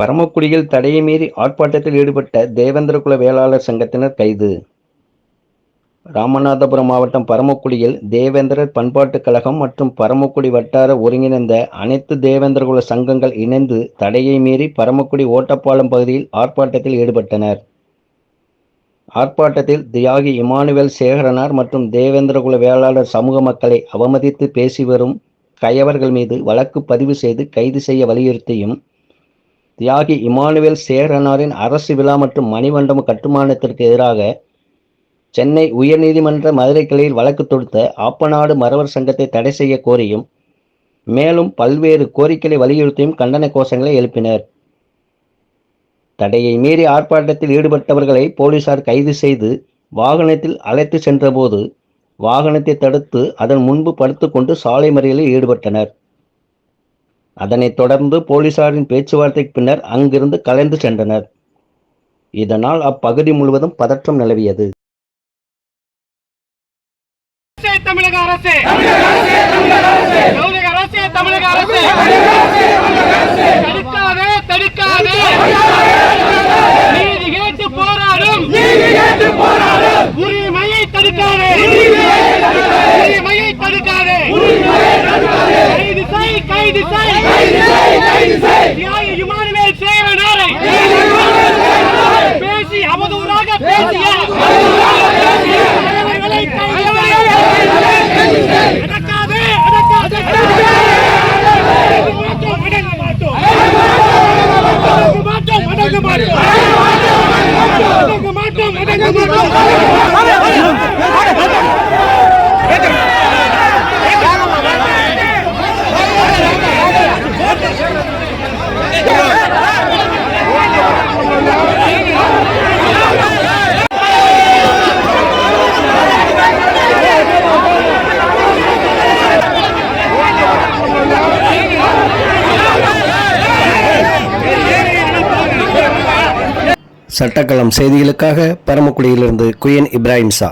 பரமக்குடியில் தடையை மீறி ஆர்ப்பாட்டத்தில் ஈடுபட்ட தேவேந்திரகுல வேளாளர் சங்கத்தினர் கைது. ராமநாதபுரம் மாவட்டம் பரமக்குடியில் தேவேந்திரர் பண்பாட்டுக் கழகம் மற்றும் பரமக்குடி வட்டார ஒருங்கிணைந்த அனைத்து தேவேந்திரகுல சங்கங்கள் இணைந்து தடையை மீறி பரமக்குடி ஓட்டப்பாலம் பகுதியில் ஆர்ப்பாட்டத்தில் ஈடுபட்டனர். ஆர்ப்பாட்டத்தில் தியாகி இமானுவேல் சேகரனார் மற்றும் தேவேந்திரகுல வேளாளர் சமூக மக்களை அவமதித்து பேசி வரும் கயவர்கள் மீது வழக்கு பதிவு செய்து கைது செய்ய வலியுறுத்தியும் தியாகி இமானுவேல் சேரனாரின் அரசு விழா மற்றும் மணிமண்டபம் கட்டுமானத்திற்கு எதிராக சென்னை உயர்நீதிமன்ற மதுரை கிளையில் வழக்கு தொடுத்த ஆப்பநாடு மறவர் சங்கத்தை தடை செய்ய கோரியும் மேலும் பல்வேறு கோரிக்கைகளை வலியுறுத்தியும் கண்டன கோஷங்களை எழுப்பினர். தடையை மீறி ஆர்ப்பாட்டத்தில் ஈடுபட்டவர்களை போலீசார் கைது செய்து வாகனத்தில் அழைத்து சென்றபோது வாகனத்தை தடுத்து அதன் முன்பு படுத்துக்கொண்டு சாலை மறியலில் ஈடுபட்டனர். அதனைத் தொடர்ந்து போலீசாரின் பேச்சுவார்த்தைக்கு பின்னர் அங்கிருந்து கலைந்து சென்றனர். இதனால் அப்பகுதி முழுவதும் பதற்றம் நிலவியது. அரசே தமிழக அரசே! தமிழக அரசே தமிழக அரசே! தடுக்காதே தடுக்காதே! நீதி கேட்டு போராடும்! உரிமையை தடுக்காதே உரிமையை தடுக்காதே கைது செய் கைது செய் தியாகி இமானுவேல் சேவனாரை பேசி அவதூறாக பேசிய தலைவர்களை கைது செய். அடக்காதே, அடக்காதே. அடங்க மாட்டோம், அடங்க மாட்டோம். அடங்க மாட்டோம், அடங்க மாட்டோம். சட்டக்களம் செய்திகளுக்காக பரமக்குடியிலிருந்து குயன் இப்ராஹிம் சா